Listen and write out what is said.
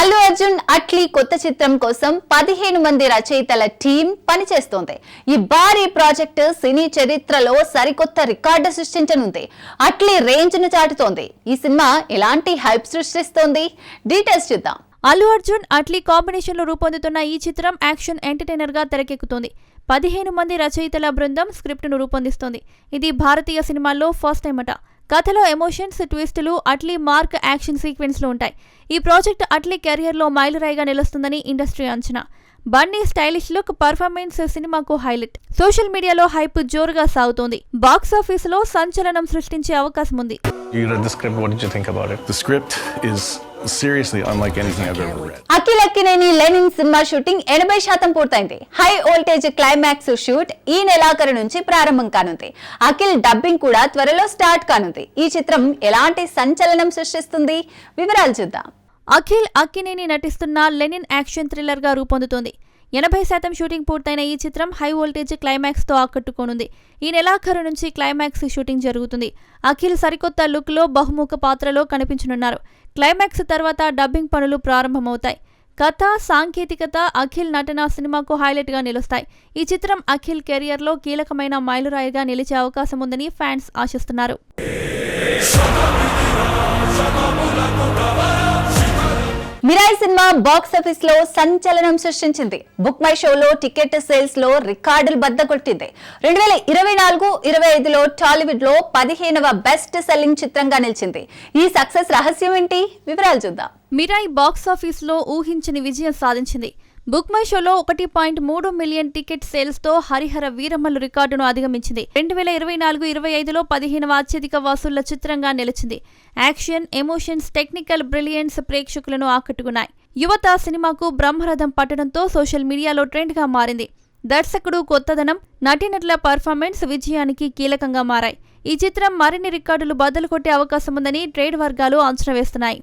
అల్లు అర్జున్ అట్లీ కొత్త చిత్రం కోసం పదిహేను మంది రచయితల టీం పనిచేస్తోంది. ఈ భారీ ప్రాజెక్టు సినీ చరిత్రలో సరికొత్త రికార్డు సృష్టించనుంది. అట్లీ రేంజ్ను చాటుతోంది. ఈ సినిమా ఎలాంటి హైప్ సృష్టిస్తోంది? డీటెయిల్స్ చూద్దాం. అల్లు అర్జున్ అట్లీ కాంబినేషన్లో రూపొందుతున్న ఈ చిత్రం యాక్షన్ ఎంటర్టైనర్గా తెరకెక్కుతోంది. పదిహేను మంది రచయితల బృందం స్క్రిప్ట్ను రూపొందిస్తోంది. ఇది భారతీయ సినిమాల్లో ఫస్ట్ టైం అట. కథలో ఎమోషన్స్ ట్విస్టులు అట్లీ మార్క్ యాక్షన్ సీక్వెన్స్లో ఉంటాయి. ఈ ప్రాజెక్ట్ అట్లీ కెరియర్లో మైలురాయిగా నిలుస్తుందని ఇండస్ట్రీ అంచనా. బన్నీ స్టైలిష్ లుక్ పర్ఫార్మెన్స్ సినిమాకు హైలైట్. సోషల్ మీడియాలో హైప్ జోరుగా సాగుతోంది. బాక్స్ ఆఫీస్లో సంచలనం సృష్టించే అవకాశం ఉంది Seriously unlike anything I've ever read. Akhil Akkineni Lenin cinema shooting ఎనభై శాతం పూర్తయింది. హై వోల్టేజ్ క్లైమాక్స్ షూట్ ఈ నెలాఖరు నుంచి ప్రారంభం కానుంది. అఖిల్ డబ్బింగ్ కూడా త్వరలో స్టార్ట్ కానుంది. ఈ చిత్రం ఎలాంటి సంచలనం సృష్టిస్తుంది? వివరాలు చూద్దాం. అఖిల్ అక్కినేని నటిస్తున్న లెనిన్ యాక్షన్ థ్రిల్లర్గా రూపొందుతోంది. ఎనభై శాతం షూటింగ్ పూర్తయిన ఈ చిత్రం హై వోల్టేజ్ క్లైమాక్స్తో ఆకట్టుకోనుంది. ఈ నెలాఖరు నుంచి క్లైమాక్స్ షూటింగ్ జరుగుతుంది. అఖిల్ సరికొత్త లుక్లో బహుముఖ పాత్రలో కనిపించనున్నారు. క్లైమాక్స్ తర్వాత డబ్బింగ్ పనులు ప్రారంభమవుతాయి. కథ సాంకేతికత అఖిల్ నటన సినిమాకు హైలైట్గా నిలుస్తాయి. ఈ చిత్రం అఖిల్ కెరియర్లో కీలకమైన మైలురాయిగా నిలిచే అవకాశం ఉందని ఫ్యాన్స్ ఆశిస్తున్నారు. మిరాయ్ సినిమా బాక్స్ ఆఫీస్లో సంచలనం సృష్టించింది. బుక్ మై షోలో టికెట్ సేల్స్లో రికార్డులు బద్ద కొట్టింది రెండు వేల ఇరవై నాలుగు ఇరవై ఐదులో టాలీవుడ్లో పదిహేనవ బెస్ట్ సెల్లింగ్ చిత్రంగా నిలిచింది. ఈ సక్సెస్ రహస్యం ఏంటి? వివరాలు చూద్దాం. మిరాయి బాక్స్ ఊహించని విజయం సాధించింది. బుక్ మై షోలో ఒకటి పాయింట్ మూడు మిలియన్ టికెట్ సేల్స్తో హరిహర వీరమ్మలు రికార్డును అధిగమించింది. రెండు వేల ఇరవై నాలుగు ఇరవై ఐదులో పదిహేనవ అత్యధిక వసూళ్ళ చిత్రంగా నిలిచింది. యాక్షన్ ఎమోషన్స్ టెక్నికల్ బ్రిలియన్స్ ప్రేక్షకులను ఆకట్టుకున్నాయి. యువత సినిమాకు బ్రహ్మరథం పట్టడంతో సోషల్ మీడియాలో ట్రెండ్గా మారింది. దర్శకుడు కొత్తదనం నటీనటుల పర్ఫార్మెన్స్ విజయానికి కీలకంగా మారాయి. ఈ చిత్రం మరిన్ని రికార్డులు బద్దలు కొట్టే అవకాశం ఉందని ట్రేడ్ వర్గాలు అంచనా వేస్తున్నాయి.